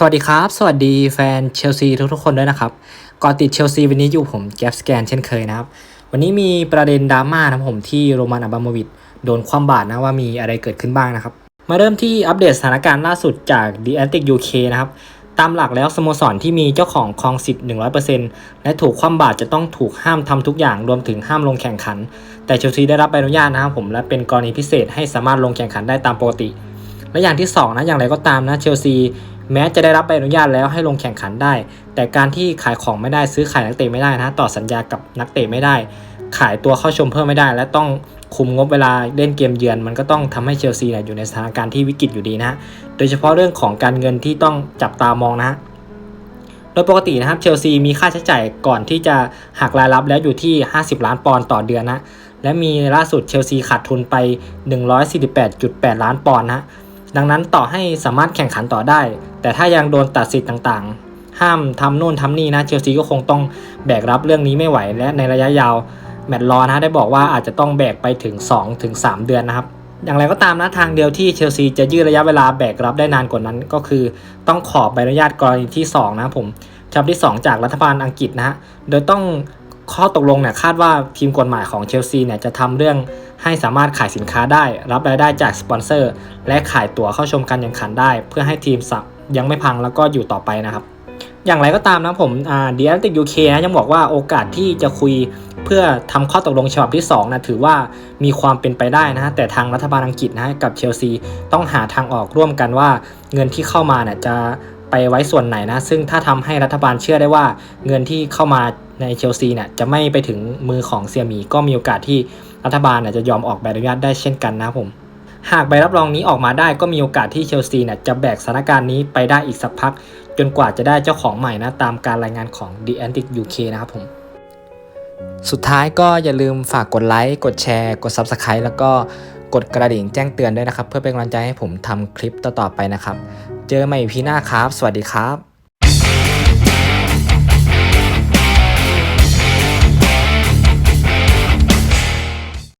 สวัสดีครับ สวัสดีแฟนเชลซีทุกๆคนด้วยนะครับก่อนติดเชลซีวันนี้อยู่ผมแกฟสแกนเช่นเคยนะครับ วันนี้มีประเด็นดราม่านะผมที่โรมันอับรามวิชโดนความบาดนะว่ามีอะไรเกิดขึ้นบ้างนะครับ มาเริ่มที่อัปเดตสถานการณ์ล่าสุดจาก The Atlantic UK นะครับ ตามหลักแล้วสโมสรที่มีเจ้าของครองสิทธิ์ 100%และถูกคว่ำบาตรจะต้องถูกห้ามทำทุกอย่างรวมถึงห้ามลงแข่งขัน แต่เชลซีได้รับใบอนุญาตนะครับผมและเป็นกรณีพิเศษให้สามารถลงแข่งขันได้ตามปกติ และอย่างที่สองนะอย่างไรก็ตามนะเชลซี แม้จะได้รับใบอนุญาตแล้วให้ลงแข่งขันได้ แต่การที่ขายของไม่ได้ซื้อขายนักเตะไม่ได้นะ ต่อสัญญากับนักเตะไม่ได้ ขายตัวเข้าชมเพิ่มไม่ได้ และต้องคุมงบเวลาเล่นเกมเยือน มันก็ต้องทำให้เชลซีเนี่ยอยู่ในสถานการณ์ที่วิกฤตอยู่ดีนะโดยเฉพาะเรื่องของการเงินที่ต้องจับตามองนะฮะโดยปกตินะครับเชลซีมีค่าใช้จ่ายก่อนที่จะหักรายรับแล้วอยู่ที่ 50 ล้านปอนด์ต่อเดือนนะและมีล่าสุดเชลซีขาดทุนไป 148.8 ล้านปอนด์นะ ดังนั้นต่อให้สามารถแข่งขันต่อได้ แต่ถ้ายังโดนตัดสิทธิ์ต่างๆ ห้ามทำโน่นทำนี่นะเชลซีก็คงต้องแบกรับเรื่องนี้ไม่ไหวและในระยะยาวแมตต์รอนะได้บอกว่าอาจจะต้องแบกไปถึง2-3เดือนนะครับอย่างไรก็ตามนะทางเดียวที่เชลซีจะยืดระยะเวลาแบกรับได้นานกว่านั้น ก็คือต้องขอใบอนุญาตกรณีที่ 2 นะผมฉบับที่ 2 จากรัฐบาลอังกฤษนะฮะโดยต้อง ข้อตกลงเนี่ยคาดว่าทีมกฎหมายของเชลซีเนี่ยจะทำเรื่องให้สามารถขายสินค้าได้ รับรายได้จากสปอนเซอร์ และขายตั๋วเข้าชมการแข่งขันได้ เพื่อให้ทีมสับยังไม่พังแล้วก็อยู่ต่อไปนะครับ อย่างไรก็ตามนะผมอ่าดีแอนติกยูเคนะยังบอกว่าโอกาสที่จะคุยเพื่อทำข้อตกลงฉบับที่2นะถือว่ามีความเป็นไปได้นะแต่ทางรัฐบาลอังกฤษนะฮะกับเชลซีต้องหาทางออกร่วมกันว่าเงินที่เข้ามาเนี่ยจะไปไว้ส่วนไหนนะซึ่งถ้าทำให้รัฐบาลเชื่อได้ว่าเงินที่เข้ามา ในเชลซีเนี่ยจะไม่ไปถึงมือของเซียมีก็มีโอกาสที่รัฐบาลเนี่ยจะยอมออกใบอนุญาตได้เช่นกันนะผม หากใบรับรองนี้ออกมาได้ก็มีโอกาสที่เชลซีเนี่ยจะแบกสถานการณ์นี้ไปได้อีกสักพัก จนกว่าจะได้เจ้าของใหม่นะตามการรายงานของ The Antic UK นะครับผมสุดท้ายก็อย่าลืมฝากกดไลค์ กดแชร์ กด Subscribe แล้วก็กดกระดิ่งแจ้งเตือนด้วยนะครับ เพื่อเป็นกำลังใจให้ผมทำคลิปต่อๆไปนะครับ เจอใหม่พีหน้าครับ สวัสดีครับ